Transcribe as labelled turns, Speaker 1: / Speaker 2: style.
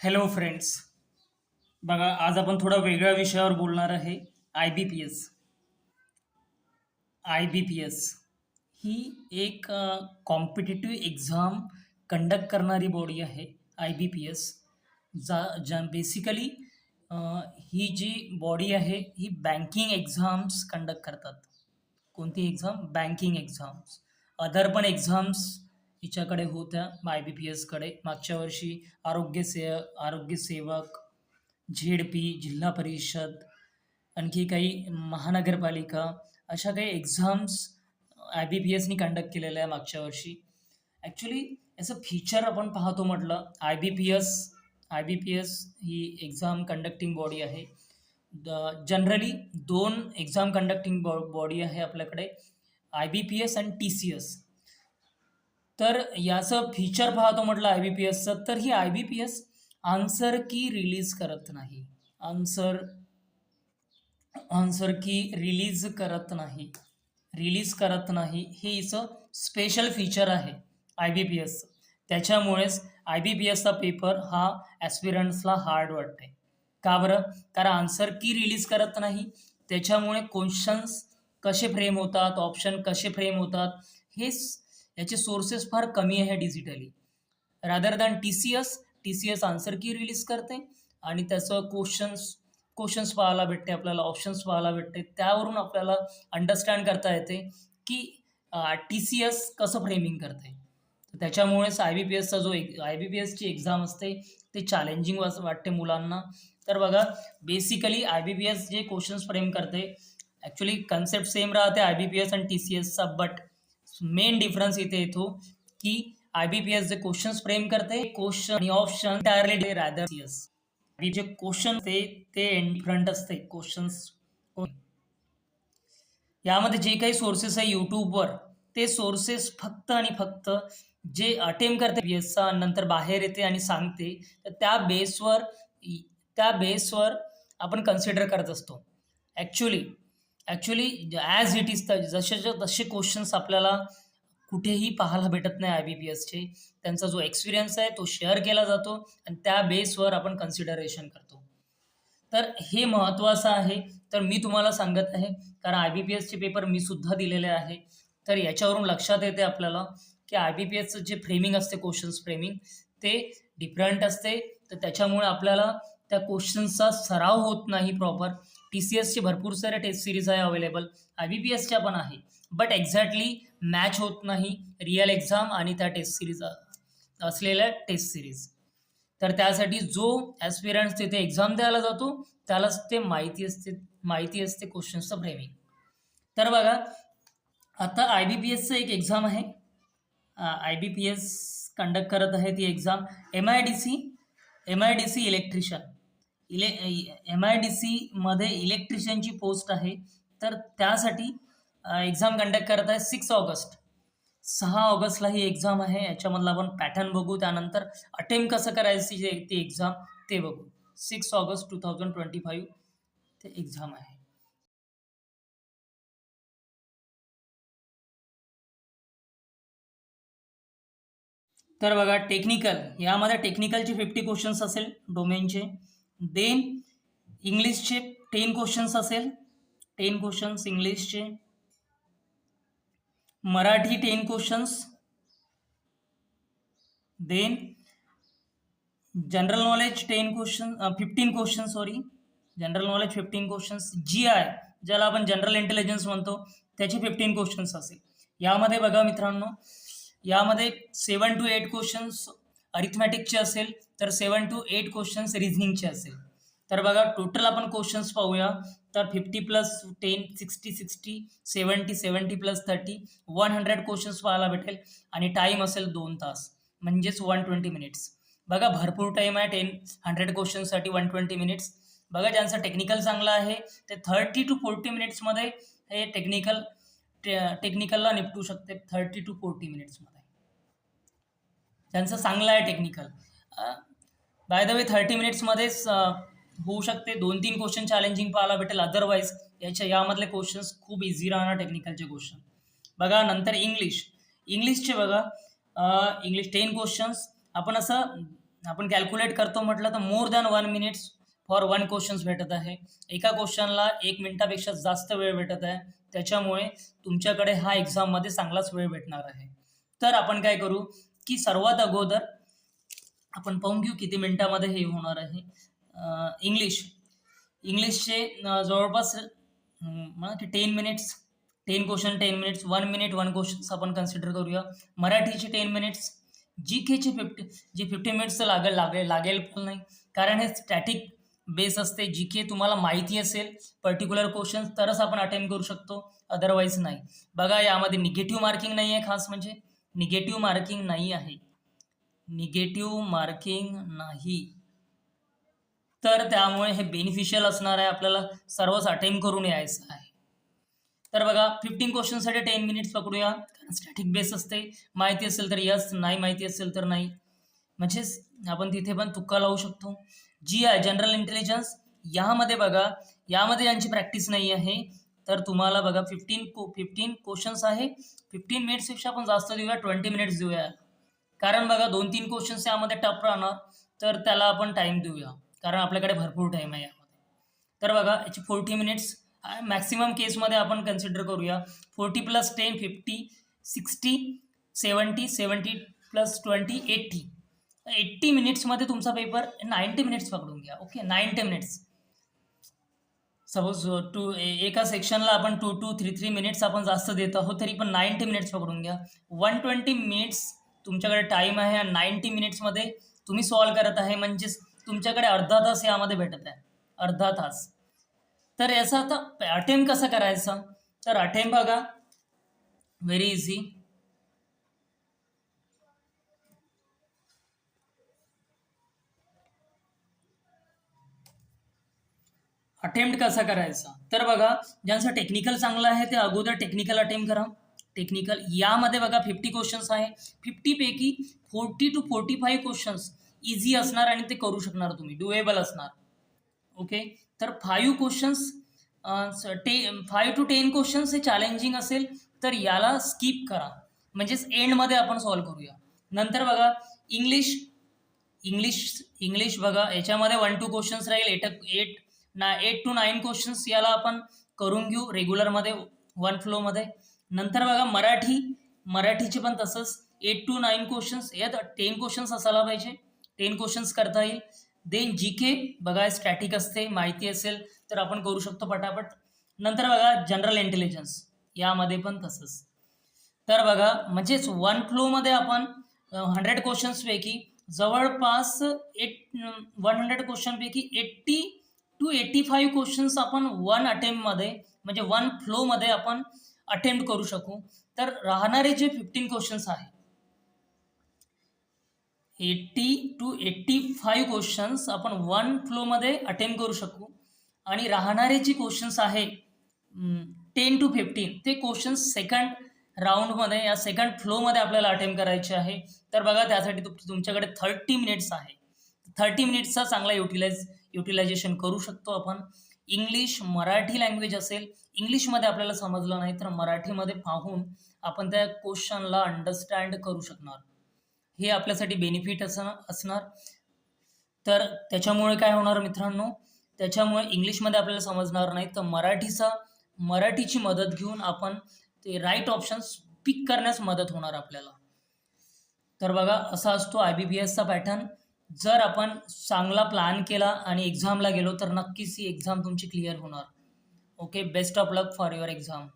Speaker 1: Hello friends बघा आज आपण थोडा वेगळ्या विषयावर बोलणार आहे. I B P S I B P S ही एक कॉम्पिटिटिव्ह एक्झाम कंडक्ट करणारी बॉडी आहे आय बी पी एस जा ज्या बेसिकली ही जी बॉडी आहे ही बँकिंग एक्झाम्स कंडक्ट करतात. कोणती एक्झाम बँकिंग एक्झाम्स अदर पण एक्झाम्स हिच्याकडे होत्या आय बी पी एसकडे मागच्या वर्षी आरोग्य से आरोग्य सेवक झेड पी जिल्हा परिषद आणखी काही महानगरपालिका अशा काही एक्झाम्स आय बी पी एसनी कंडक्ट केलेल्या आहे मागच्या वर्षी. ॲक्च्युली याचं फीचर आपण पाहतो म्हटलं I B P S I B P S he exam conducting body आहे. जनरली दोन एक्झाम कंडक्टिंग बॉ बॉडी आहे आपल्याकडे I B P S and T C S तर याचं फीचर पाहतो म्हटलं आय बी पी एसचं तर ही I B P S answer key release करत नाही. आन्सर आन्सर की रिलीज करत नाही. रिलीज करत नाही. हे हिचं स्पेशल फीचर आहे आय बी पी एसचं त्याच्यामुळेच आय बी पी एसचा पेपर हा ॲस्पिरंट्सला हार्ड वाटते. का बरं? कारण आन्सर की रिलीज करत नाही. त्याच्यामुळे क्वेश्चन्स कसे फ्रेम होतात ऑप्शन कसे फ्रेम होतात हे याचे सोर्सेस फार कमी आहे digitally rather than T C S T C S answer key release करते आणि त्याचं क्वेश्चन्स क्वेश्चन्स पाहायला भेटते आपल्याला ऑप्शन्स पाहायला भेटते. त्यावरून आपल्याला अंडरस्टँड करता येते की टी सी एस कसं फ्रेमिंग करते. तर त्याच्यामुळेच आय बी पी एसचा जो एक आय बी पी एसची एक्झाम असते ते चॅलेंजिंग वाच वाटते मुलांना. तर बघा basically I B P S जे क्वेश्चन्स फ्रेम करते ॲक्च्युली कन्सेप्ट सेम राहते आय बी पी एस आणि टी सी एसचा बट मेन डिफरन्स इथे येतो की आय बी पी एस जे क्वेश्चन्स फ्रेम करते क्वेश्चन आणि ऑप्शन टायरली रॅदर एस आणि जे क्वेश्चन ते ते डिफरंट असते क्वेश्चन्स यामध्ये जे काही सोर्सेस आहे यूट्यूबवर ते सोर्सेस फक्त आणि फक्त जे अटेम करते बी एसचा नंतर बाहेर येते आणि सांगते तर त्या बेसवर त्या बेसवर आपण कन्सिडर करत असतो. Actually actually as it is जसेच्या तसे क्वेश्चन्स आपल्याला कुठेही पाहायला भेटत नाही आय बी पी एसचे त्यांचा जो एक्सपिरियन्स आहे तो शेअर केला जातो आणि त्या बेसवर आपण कन्सिडरेशन करतो. तर हे महत्त्वाचं आहे. तर मी तुम्हाला सांगत आहे कारण आय बी पी एसचे पेपर मी सुद्धा दिलेले आहे. तर याच्यावरून लक्षात येते आपल्याला की आय बी पी एसचं जे फ्रेमिंग असते क्वेश्चन्स फ्रेमिंग ते डिफरंट असते. तर त्याच्यामुळे आपल्याला त्या क्वेश्चन्सचा सराव होत नाही प्रॉपर टी सी एसचे भरपूर सारे टेस्ट सिरीज आहे अवेलेबल. आय बी पी एसच्या पण आहे. बट एक्झॅक्टली मॅच होत नाही रिअल एक्झाम आणि त्या टेस्ट सिरीज असलेल्या टेस्ट सिरीज तर त्यासाठी जो ॲस्पिरंट्स तिथे एक्झाम द्यायला जातो त्यालाच ते माहिती असते माहिती असते क्वेश्चन्सचं फ्रेमिंग तर बघा आता आय बी पी एसचं एक एक्झाम आहे. I B P S conduct करत आहे ती exam M I D C M I D C electrician ele M I D सीमध्ये इलेक्ट्रिशियनची पोस्ट आहे. तर त्यासाठी एक्झाम कंडक्ट करत आहे सिक्स ऑगस्ट. सहा ऑगस्टला ही एक्झाम आहे. याच्यामधला आपण पॅटर्न बघू. त्यानंतर अटेम्प्ट कसं करायची ती एक्झाम ते बघू. Six August two thousand twenty five ते एक्झाम आहे. तर बघा टेक्निकल यामध्ये टेक्निकलचे फिफ्टी क्वेश्चन्स असेल डोमेनचे देन इंग्लिशचे टेन क्वेश्चन्स असेल. टेन क्वेश्चन्स इंग्लिशचे Marathi ten questions then general knowledge ten question fifteen question sorry general knowledge fifteen questions G I ज्याला आपण जनरल इंटेलिजन्स म्हणतो त्याचे फिफ्टीन क्वेश्चन्स असेल. यामध्ये बघा मित्रांनो यामध्ये सेवन टू एट क्वेश्चन्स अरिथमॅटिकचे असेल. तर सेवन टू एट क्वेश्चन्स रिझनिंगचे असेल. तर बघा टोटल आपण क्वेश्चन्स पाहूया. तर fifty plus ten sixty sixty seventy seventy plus thirty one hundred questions पाहायला भेटेल. आणि टाईम असेल दोन तास म्हणजेच वन ट्वेंटी मिनिट्स बघा भरपूर टाईम आहे टेन हंड्रेड क्वेश्चन्ससाठी वन ट्वेंटी मिनिट्स बघा ज्यांचं टेक्निकल चांगलं आहे ते थर्टी टू फोर्टी मिनिट्समध्ये हे टेक्निकल टेक्निकलला निपटू शकते थर्टी टू फोर्टी मिनिट्समध्ये ज्यांचं चांगलं आहे technical by the way thirty मिनिट्समध्येच होऊ शकते. दोन तीन क्वेश्चन चॅलेंजिंग पाहायला भेटेल. अदरवाईज याच्या यामधले क्वेश्चन्स खूप इझी राहणार टेक्निकलचे क्वेश्चन बघा नंतर इंग्लिश इंग्लिशचे बघा. इंग्लिश टेन क्वेश्चन्स आपण असं आपण कॅल्क्युलेट करतो म्हटलं तर more than one minutes for one questions भेटत आहे. एका क्वेश्चनला एक मिनिटापेक्षा जास्त वेळ भेटत आहे. त्याच्यामुळे तुमच्याकडे हा एक्झाममध्ये चांगलाच वेळ भेटणार आहे. तर आपण काय करू की सर्वात अगोदर आपण पाहून घेऊ किती मिनिटामध्ये हे होणार आहे. इंग्लिश इंग्लिशचे जवळपास म्हणा की ten minutes ten question ten minutes one minute one questions आपण कन्सिडर करूया. मराठीचे टेन मिनिट्स जी केचे फिफ्टी जी फिफ्टी मिनिट्स लागेल लागेल लागेल पण नाही. कारण हे स्टॅटिक बेस असते. जी के तुम्हाला माहिती असेल पर्टिक्युलर क्वेश्चन तरच आपण अटेम्प्ट करू शकतो. अदरवाईज नाही. बघा यामध्ये निगेटिव्ह म्हणजे. मार्किंग नाही आहे खास म्हणजे. निगेटिव्ह मार्किंग नाही आहे. निगेटिव्ह मार्किंग नाही. तर त्यामुळे हे बेनिफिशियल असणार आहे आपल्याला सर्वच अटेम्प करून यायचं आहे. तर बघा फिफ्टीन क्वेश्चनसाठी टेन मिनिट्स पकडूया. कारण स्टॅटिक बेस असते. माहिती असेल तर यस नाही माहिती असेल तर नाही. म्हणजेच आपण तिथे पण तुक्का लावू शकतो. जी आहे जनरल इंटेलिजन्स यामध्ये बघा यामध्ये यांची प्रॅक्टिस नाही आहे. तर तुम्हाला बघा फिफ्टीन को फिफ्टीन क्वेश्चन्स आहे. फिफ्टीन मिनिट्सपेक्षा आपण जास्त देऊया ट्वेंटी मिनिट्स देऊया. कारण बघा दोन तीन क्वेश्चन्स यामध्ये टफ राहणार तर त्याला आपण टाईम देऊया. कारण आपल्याकडे भरपूर टाईम आहे यामध्ये. तर बघा याची फोर्टी मिनिट्स मॅक्सिमम केसमध्ये आपण कन्सिडर करूया. Forty plus ten fifty sixty seventy seventy plus twenty eighty eighty मिनिट्समध्ये तुमचा पेपर नाईन्टी मिनिट्स पकडून घ्या okay ninety minutes suppose to एका सेक्शनला आपण two two three three minutes आपण जास्त देत आहोत तरी पण नाईन्टी मिनिट्स पकडून घ्या. वन ट्वेंटी मिनिट्स तुमच्याकडे टाईम आहे नाईन्टी मिनिट्समध्ये तुम्ही सॉल्व करत आहे. म्हणजेच तुमच्याकडे अर्धा तास यामध्ये भेटत आहे. अर्धा तास. तर याचा आता अटेम्प कसा करायचा? तर अटेम्प बघा. व्हेरी इझी अटेम्प्ट कसा करायचा? तर बघा ज्यांचं टेक्निकल चांगलं आहे ते अगोदर टेक्निकल अटेम्प्ट करा. टेक्निकल यामध्ये बघा फिफ्टी क्वेश्चन्स आहे. फिफ्टीपैकी forty two forty five questions easy असणार आणि ते करू शकणार तुम्ही. डुएबल असणार. ओके तर फाईव्ह क्वेश्चन्स टे फाईव्ह टू टेन क्वेश्चन्स हे चॅलेंजिंग असेल तर याला स्किप करा. म्हणजेच एंडमध्ये आपण सॉल्व करूया. नंतर बघा इंग्लिश इंग्लिश इंग्लिश बघा याच्यामध्ये वन टू क्वेश्चन्स राहील. एट एट ना एट टू नाईन क्वेश्चन्स याला आपण करून घेऊ रेग्युलरमध्ये वन फ्लोमध्ये नंतर बघा मराठी मराठीचे पण तसंच. एट टू नाईन क्वेश्चन्स यात टेन क्वेश्चन्स असायला पाहिजे. टेन क्वेश्चन्स करता येईल. देन जी के बघा स्टॅटिक असते माहिती असेल तर आपण करू शकतो पटापट. नंतर बघा जनरल इंटेलिजन्स यामध्ये पण तसंच. तर बघा म्हणजेच वन फ्लोमध्ये आपण हंड्रेड क्वेश्चन्सपैकी जवळपास eight one hundred क्वेश्चनपैकी eighty two eighty five questions आपण वन अटेम्प्टमध्ये म्हणजे वन फ्लोमध्ये आपण अटेम्प्ट करू शकू. तर राहणारे जे फिफ्टीन क्वेश्चन्स आहे eighty two eighty five questions आपण वन फ्लोमध्ये अटेम्प्ट करू शकू. आणि राहणारे जे क्वेश्चन्स आहे टेन टू फिफ्टीन ते क्वेश्चन्स सेकंड राऊंडमध्ये या सेकंड फ्लोमध्ये आपल्याला अटेम्प्ट करायचे आहे. तर बघा त्यासाठी तुम तुमच्याकडे थर्टी मिनिट्स आहे. थर्टी मिनिट्सचा चांगला युटिलाइज युटिलायझेशन करू शकतो आपण. इंग्लिश मराठी लँग्वेज असेल इंग्लिशमध्ये आपल्याला समजलं नाही तर मराठीमध्ये पाहून आपण त्या क्वेश्चनला अंडरस्टँड करू शकणार. हे आपल्यासाठी बेनिफिट असणार असणार. तर त्याच्यामुळे काय होणार मित्रांनो? त्याच्यामुळे इंग्लिशमध्ये आपल्याला समजणार नाही तर मराठीचा मराठीची मदत घेऊन आपण ते राईट ऑप्शन्स पिक करण्यास मदत होणार आपल्याला. तर बघा असा असतो आय बी बी एसचा पॅटर्न जर आपण चांगला प्लॅन केला आणि एक्झामला गेलो तर नक्कीच ही एक्झाम तुमची क्लिअर होणार. Okay best of luck for your exam